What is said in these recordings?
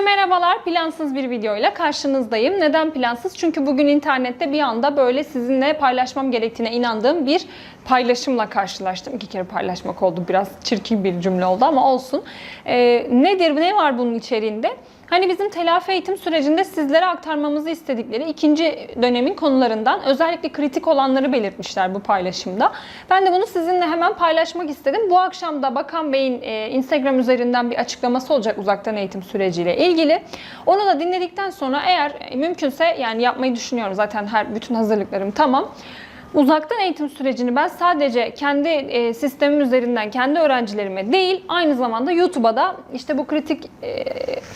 Herkese merhabalar. Plansız bir videoyla karşınızdayım. Neden plansız? Çünkü bugün internette bir anda böyle sizinle paylaşmam gerektiğine inandığım bir paylaşımla karşılaştım. İki kere paylaşmak oldu. Biraz çirkin bir cümle oldu ama olsun. Ee, nedir, ne var bunun içeriğinde? Hani bizim telafi eğitim sürecinde sizlere aktarmamızı istedikleri ikinci dönemin konularından özellikle kritik olanları belirtmişler bu paylaşımda. Ben de bunu sizinle hemen paylaşmak istedim. Bu akşam da Bakan Bey'in e, Instagram üzerinden bir açıklaması olacak uzaktan eğitim süreciyle ilgili. Onu da dinledikten sonra eğer mümkünse yani yapmayı düşünüyorum zaten her bütün hazırlıklarım tamam. Uzaktan eğitim sürecini ben sadece kendi e, sistemim üzerinden kendi öğrencilerime değil aynı zamanda YouTube'a da işte bu kritik e,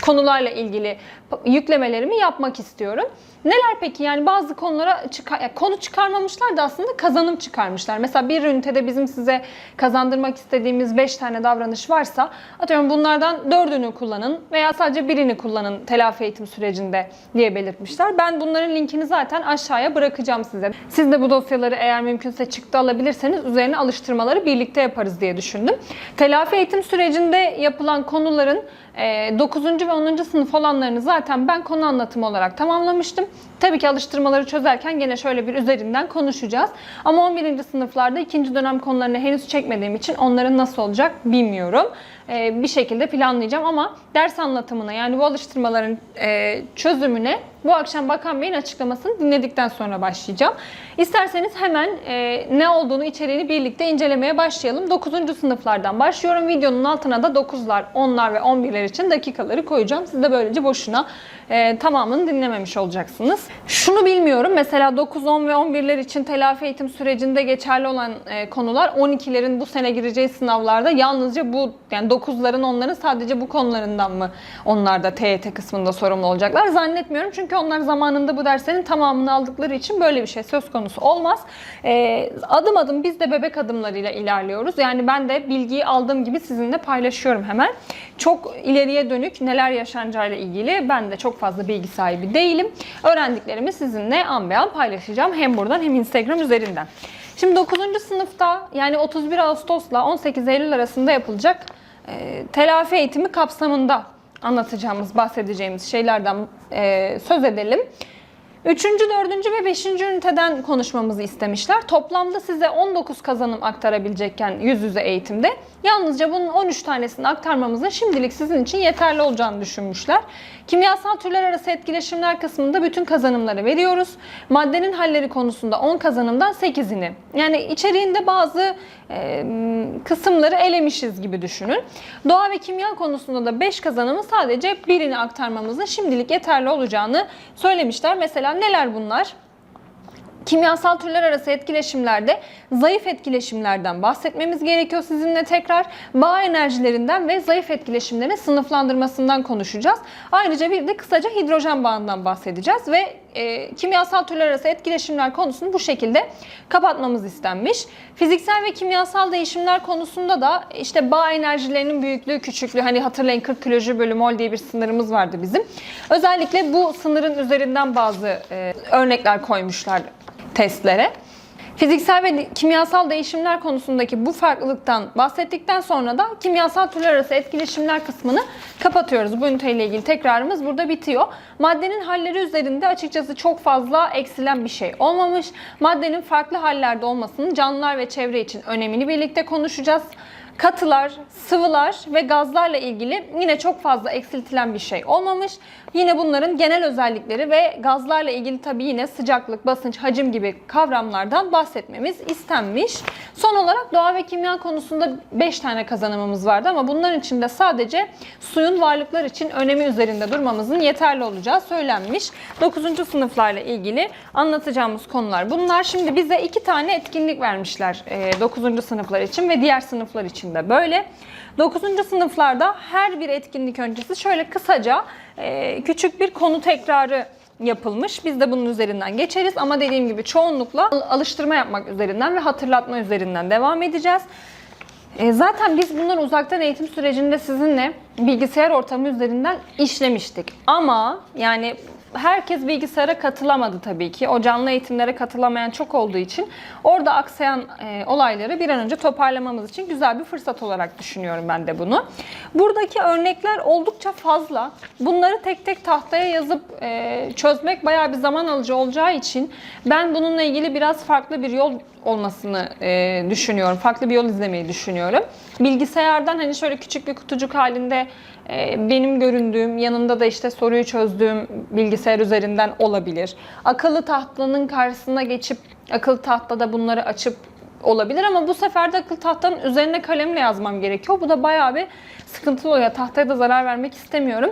konularla ilgili yüklemelerimi yapmak istiyorum. Neler peki yani bazı konulara çıkar, ya konu çıkarmamışlar da aslında kazanım çıkarmışlar. Mesela bir ünitede bizim size kazandırmak istediğimiz 5 tane davranış varsa atıyorum bunlardan 4'ünü kullanın veya sadece birini kullanın telafi eğitim sürecinde diye belirtmişler. Ben bunların linkini zaten aşağıya bırakacağım size. Siz de bu dosyaları eğer mümkünse çıktı alabilirseniz üzerine alıştırmaları birlikte yaparız diye düşündüm. Telafi eğitim sürecinde yapılan konuların 9. ve 10. sınıf olanlarını zaten ben konu anlatımı olarak tamamlamıştım. Tabii ki alıştırmaları çözerken gene şöyle bir üzerinden konuşacağız. Ama 11. sınıflarda ikinci dönem konularını henüz çekmediğim için onların nasıl olacak bilmiyorum. Ee, bir şekilde planlayacağım ama ders anlatımına yani bu alıştırmaların e, çözümüne bu akşam Bakan Bey'in açıklamasını dinledikten sonra başlayacağım. İsterseniz hemen e, ne olduğunu içeriğini birlikte incelemeye başlayalım. 9. sınıflardan başlıyorum. Videonun altına da 9'lar, 10'lar ve 11'ler için dakikaları koyacağım. Siz de böylece boşuna e, tamamını dinlememiş olacaksınız. Şunu bilmiyorum. Mesela 9, 10 ve 11'ler için telafi eğitim sürecinde geçerli olan e, konular 12'lerin bu sene gireceği sınavlarda yalnızca bu yani 9'ların onların sadece bu konularından mı onlar da TYT kısmında sorumlu olacaklar? Zannetmiyorum. Çünkü onlar zamanında bu derslerin tamamını aldıkları için böyle bir şey söz konusu olmaz. E, adım adım biz de bebek adımlarıyla ilerliyoruz. Yani ben de bilgiyi aldığım gibi sizinle paylaşıyorum hemen. Çok ileriye dönük neler yaşanacağıyla ilgili ben de çok fazla bilgi sahibi değilim. Öğrendiklerimi sizinle an be an paylaşacağım. Hem buradan hem Instagram üzerinden. Şimdi 9. sınıfta yani 31 Ağustos'la 18 Eylül arasında yapılacak e, telafi eğitimi kapsamında anlatacağımız, bahsedeceğimiz şeylerden e, söz edelim. Üçüncü, dördüncü ve beşinci üniteden konuşmamızı istemişler. Toplamda size 19 kazanım aktarabilecekken yüz yüze eğitimde yalnızca bunun 13 tanesini aktarmamızın şimdilik sizin için yeterli olacağını düşünmüşler. Kimyasal türler arası etkileşimler kısmında bütün kazanımları veriyoruz. Maddenin halleri konusunda 10 kazanımdan 8'ini. Yani içeriğinde bazı e, kısımları elemişiz gibi düşünün. Doğa ve kimya konusunda da 5 kazanımı sadece birini aktarmamızın şimdilik yeterli olacağını söylemişler. Mesela neler bunlar? Kimyasal türler arası etkileşimlerde zayıf etkileşimlerden bahsetmemiz gerekiyor sizinle tekrar. Bağ enerjilerinden ve zayıf etkileşimlerin sınıflandırmasından konuşacağız. Ayrıca bir de kısaca hidrojen bağından bahsedeceğiz ve e, kimyasal türler arası etkileşimler konusunu bu şekilde kapatmamız istenmiş. Fiziksel ve kimyasal değişimler konusunda da işte bağ enerjilerinin büyüklüğü, küçüklüğü hani hatırlayın 40 kilojül bölü mol diye bir sınırımız vardı bizim. Özellikle bu sınırın üzerinden bazı e, örnekler koymuşlar testlere. Fiziksel ve kimyasal değişimler konusundaki bu farklılıktan bahsettikten sonra da kimyasal türler arası etkileşimler kısmını kapatıyoruz. Bu üniteyle ilgili tekrarımız burada bitiyor. Maddenin halleri üzerinde açıkçası çok fazla eksilen bir şey olmamış. Maddenin farklı hallerde olmasının canlılar ve çevre için önemini birlikte konuşacağız katılar, sıvılar ve gazlarla ilgili yine çok fazla eksiltilen bir şey olmamış. Yine bunların genel özellikleri ve gazlarla ilgili tabii yine sıcaklık, basınç, hacim gibi kavramlardan bahsetmemiz istenmiş. Son olarak doğa ve kimya konusunda 5 tane kazanımımız vardı ama bunların içinde sadece suyun varlıklar için önemi üzerinde durmamızın yeterli olacağı söylenmiş. 9. sınıflarla ilgili anlatacağımız konular bunlar. Şimdi bize iki tane etkinlik vermişler 9. sınıflar için ve diğer sınıflar için de böyle. 9. sınıflarda her bir etkinlik öncesi şöyle kısaca e, küçük bir konu tekrarı yapılmış. Biz de bunun üzerinden geçeriz ama dediğim gibi çoğunlukla alıştırma yapmak üzerinden ve hatırlatma üzerinden devam edeceğiz. E, zaten biz bunları uzaktan eğitim sürecinde sizinle bilgisayar ortamı üzerinden işlemiştik. Ama yani herkes bilgisayara katılamadı tabii ki. O canlı eğitimlere katılamayan çok olduğu için orada aksayan e, olayları bir an önce toparlamamız için güzel bir fırsat olarak düşünüyorum ben de bunu. Buradaki örnekler oldukça fazla. Bunları tek tek tahtaya yazıp e, çözmek bayağı bir zaman alıcı olacağı için ben bununla ilgili biraz farklı bir yol olmasını e, düşünüyorum. Farklı bir yol izlemeyi düşünüyorum. Bilgisayardan hani şöyle küçük bir kutucuk halinde e, benim göründüğüm, yanında da işte soruyu çözdüğüm bilgisayar üzerinden olabilir. Akıllı tahtanın karşısına geçip akıllı tahtada bunları açıp olabilir ama bu sefer de akıllı tahtanın üzerine kalemle yazmam gerekiyor. Bu da bayağı bir sıkıntılı oluyor. Tahtaya da zarar vermek istemiyorum.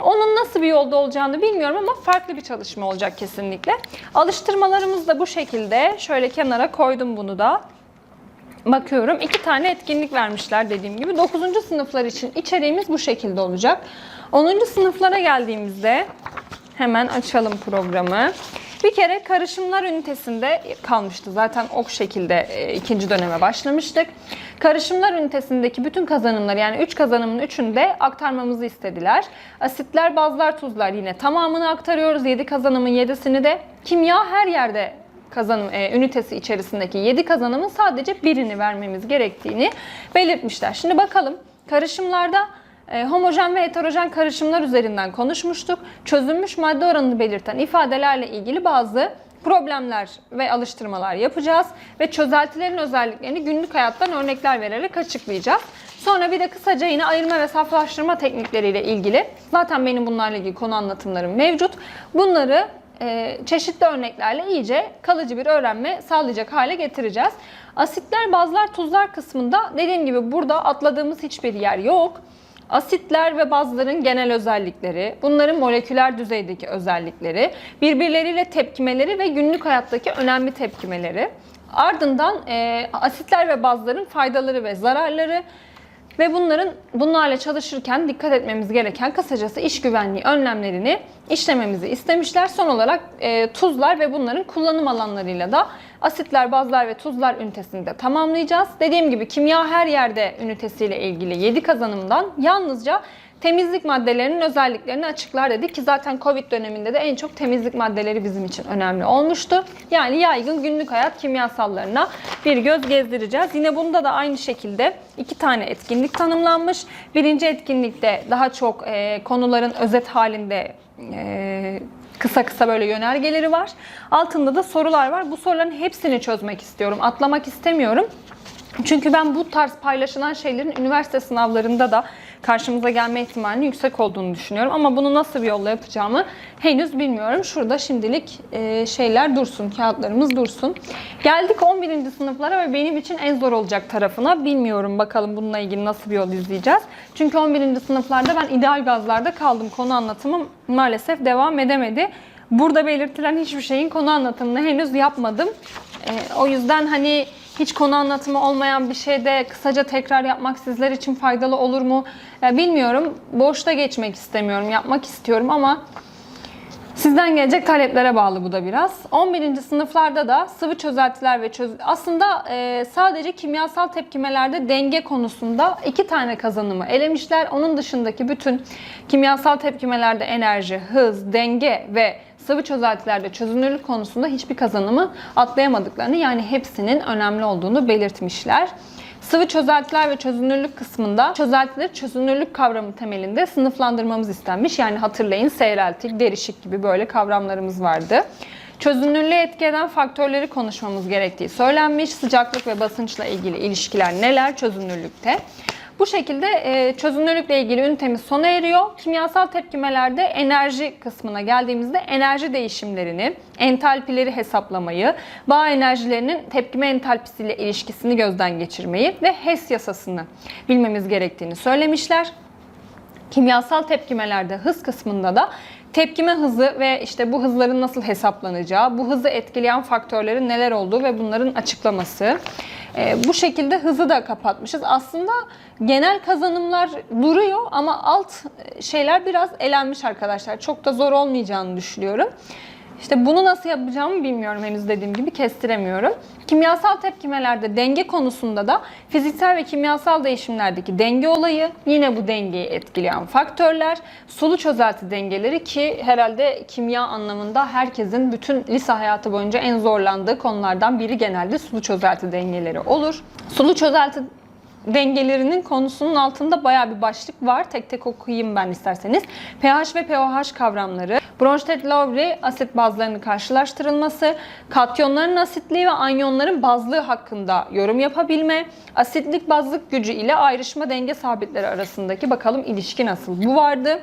Onun nasıl bir yolda olacağını bilmiyorum ama farklı bir çalışma olacak kesinlikle. Alıştırmalarımız da bu şekilde. Şöyle kenara koydum bunu da. Bakıyorum iki tane etkinlik vermişler dediğim gibi. 9. sınıflar için içeriğimiz bu şekilde olacak. 10. sınıflara geldiğimizde hemen açalım programı. Bir kere karışımlar ünitesinde kalmıştı. Zaten o şekilde e, ikinci döneme başlamıştık. Karışımlar ünitesindeki bütün kazanımları yani 3 kazanımın 3'ünü de aktarmamızı istediler. Asitler, bazlar, tuzlar yine tamamını aktarıyoruz. 7 kazanımın 7'sini de kimya her yerde kazanım e, ünitesi içerisindeki 7 kazanımın sadece birini vermemiz gerektiğini belirtmişler. Şimdi bakalım karışımlarda e, homojen ve heterojen karışımlar üzerinden konuşmuştuk. Çözülmüş madde oranını belirten ifadelerle ilgili bazı problemler ve alıştırmalar yapacağız ve çözeltilerin özelliklerini günlük hayattan örnekler vererek açıklayacağız. Sonra bir de kısaca yine ayırma ve saflaştırma teknikleriyle ilgili zaten benim bunlarla ilgili konu anlatımlarım mevcut. Bunları e, çeşitli örneklerle iyice kalıcı bir öğrenme sağlayacak hale getireceğiz. Asitler, bazlar, tuzlar kısmında dediğim gibi burada atladığımız hiçbir yer yok. Asitler ve bazların genel özellikleri, bunların moleküler düzeydeki özellikleri, birbirleriyle tepkimeleri ve günlük hayattaki önemli tepkimeleri. Ardından e, asitler ve bazların faydaları ve zararları, ve bunların bunlarla çalışırken dikkat etmemiz gereken kısacası iş güvenliği önlemlerini işlememizi istemişler. Son olarak e, tuzlar ve bunların kullanım alanlarıyla da asitler, bazlar ve tuzlar ünitesini de tamamlayacağız. Dediğim gibi kimya her yerde ünitesiyle ilgili 7 kazanımdan yalnızca temizlik maddelerinin özelliklerini açıklar dedik ki zaten Covid döneminde de en çok temizlik maddeleri bizim için önemli olmuştu. Yani yaygın günlük hayat kimyasallarına bir göz gezdireceğiz. Yine bunda da aynı şekilde iki tane etkinlik tanımlanmış. Birinci etkinlikte daha çok e, konuların özet halinde e, kısa kısa böyle yönergeleri var. Altında da sorular var. Bu soruların hepsini çözmek istiyorum. Atlamak istemiyorum. Çünkü ben bu tarz paylaşılan şeylerin üniversite sınavlarında da karşımıza gelme ihtimalinin yüksek olduğunu düşünüyorum. Ama bunu nasıl bir yolla yapacağımı henüz bilmiyorum. Şurada şimdilik e, şeyler dursun, kağıtlarımız dursun. Geldik 11. sınıflara ve benim için en zor olacak tarafına. Bilmiyorum bakalım bununla ilgili nasıl bir yol izleyeceğiz. Çünkü 11. sınıflarda ben ideal gazlarda kaldım. Konu anlatımım maalesef devam edemedi. Burada belirtilen hiçbir şeyin konu anlatımını henüz yapmadım. E, o yüzden hani hiç konu anlatımı olmayan bir şeyde kısaca tekrar yapmak sizler için faydalı olur mu? Ya bilmiyorum. Boşta geçmek istemiyorum. Yapmak istiyorum ama Sizden gelecek taleplere bağlı bu da biraz. 11. sınıflarda da sıvı çözeltiler ve çöz... Aslında e, sadece kimyasal tepkimelerde denge konusunda iki tane kazanımı elemişler. Onun dışındaki bütün kimyasal tepkimelerde enerji, hız, denge ve sıvı çözeltilerde çözünürlük konusunda hiçbir kazanımı atlayamadıklarını yani hepsinin önemli olduğunu belirtmişler. Sıvı çözeltiler ve çözünürlük kısmında çözeltileri çözünürlük kavramı temelinde sınıflandırmamız istenmiş. Yani hatırlayın seyreltik, derişik gibi böyle kavramlarımız vardı. Çözünürlüğe etki eden faktörleri konuşmamız gerektiği söylenmiş. Sıcaklık ve basınçla ilgili ilişkiler neler çözünürlükte? Bu şekilde e, çözünürlükle ilgili ünitemiz sona eriyor. Kimyasal tepkimelerde enerji kısmına geldiğimizde enerji değişimlerini, entalpileri hesaplamayı, bağ enerjilerinin tepkime entalpisiyle ilişkisini gözden geçirmeyi ve Hess yasasını bilmemiz gerektiğini söylemişler. Kimyasal tepkimelerde hız kısmında da tepkime hızı ve işte bu hızların nasıl hesaplanacağı, bu hızı etkileyen faktörlerin neler olduğu ve bunların açıklaması. Ee, bu şekilde hızı da kapatmışız. Aslında genel kazanımlar duruyor ama alt şeyler biraz elenmiş arkadaşlar. Çok da zor olmayacağını düşünüyorum. İşte bunu nasıl yapacağımı bilmiyorum henüz dediğim gibi kestiremiyorum. Kimyasal tepkimelerde denge konusunda da fiziksel ve kimyasal değişimlerdeki denge olayı, yine bu dengeyi etkileyen faktörler, sulu çözelti dengeleri ki herhalde kimya anlamında herkesin bütün lise hayatı boyunca en zorlandığı konulardan biri genelde sulu çözelti dengeleri olur. Sulu çözelti dengelerinin konusunun altında bayağı bir başlık var. Tek tek okuyayım ben isterseniz. pH ve pOH kavramları, Bronsted-Lowry asit bazlarının karşılaştırılması, katyonların asitliği ve anyonların bazlığı hakkında yorum yapabilme, asitlik bazlık gücü ile ayrışma denge sabitleri arasındaki bakalım ilişki nasıl? Bu vardı.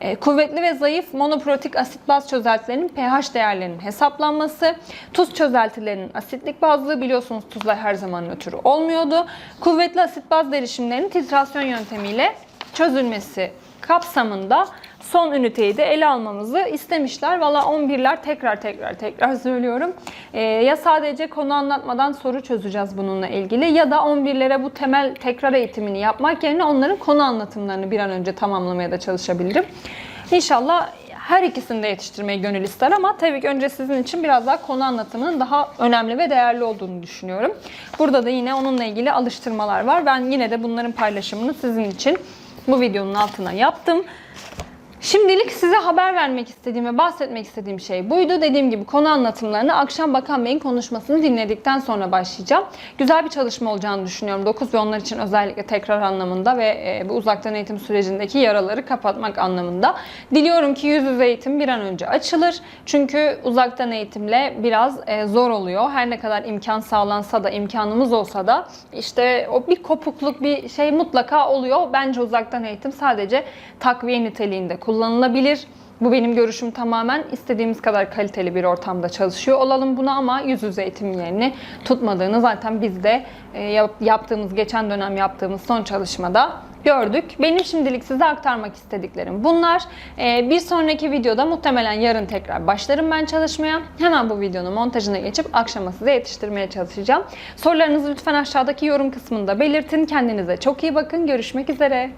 E, Kuvvetli ve zayıf monoprotik asit baz çözeltilerinin pH değerlerinin hesaplanması, tuz çözeltilerinin asitlik bazlığı biliyorsunuz tuzlar her zaman nötr olmuyordu. Kuvvetli asit baz derişimlerinin titrasyon yöntemiyle çözülmesi kapsamında son üniteyi de ele almamızı istemişler. Valla 11'ler tekrar tekrar tekrar söylüyorum. Ee, ya sadece konu anlatmadan soru çözeceğiz bununla ilgili ya da 11'lere bu temel tekrar eğitimini yapmak yerine onların konu anlatımlarını bir an önce tamamlamaya da çalışabilirim. İnşallah her ikisini de yetiştirmeye gönül ister ama tabii ki önce sizin için biraz daha konu anlatımının daha önemli ve değerli olduğunu düşünüyorum. Burada da yine onunla ilgili alıştırmalar var. Ben yine de bunların paylaşımını sizin için bu videonun altına yaptım. Şimdilik size haber vermek istediğim ve bahsetmek istediğim şey buydu. Dediğim gibi konu anlatımlarını akşam Bakan Bey'in konuşmasını dinledikten sonra başlayacağım. Güzel bir çalışma olacağını düşünüyorum. 9 ve onlar için özellikle tekrar anlamında ve e, bu uzaktan eğitim sürecindeki yaraları kapatmak anlamında. Diliyorum ki yüz yüze eğitim bir an önce açılır. Çünkü uzaktan eğitimle biraz e, zor oluyor. Her ne kadar imkan sağlansa da, imkanımız olsa da işte o bir kopukluk, bir şey mutlaka oluyor. Bence uzaktan eğitim sadece takviye niteliğinde kullanılabilir. Bu benim görüşüm tamamen. istediğimiz kadar kaliteli bir ortamda çalışıyor olalım buna ama yüz yüze eğitim yerini tutmadığını zaten biz de e, yap- yaptığımız, geçen dönem yaptığımız son çalışmada gördük. Benim şimdilik size aktarmak istediklerim bunlar. E, bir sonraki videoda muhtemelen yarın tekrar başlarım ben çalışmaya. Hemen bu videonun montajına geçip akşama size yetiştirmeye çalışacağım. Sorularınızı lütfen aşağıdaki yorum kısmında belirtin. Kendinize çok iyi bakın. Görüşmek üzere.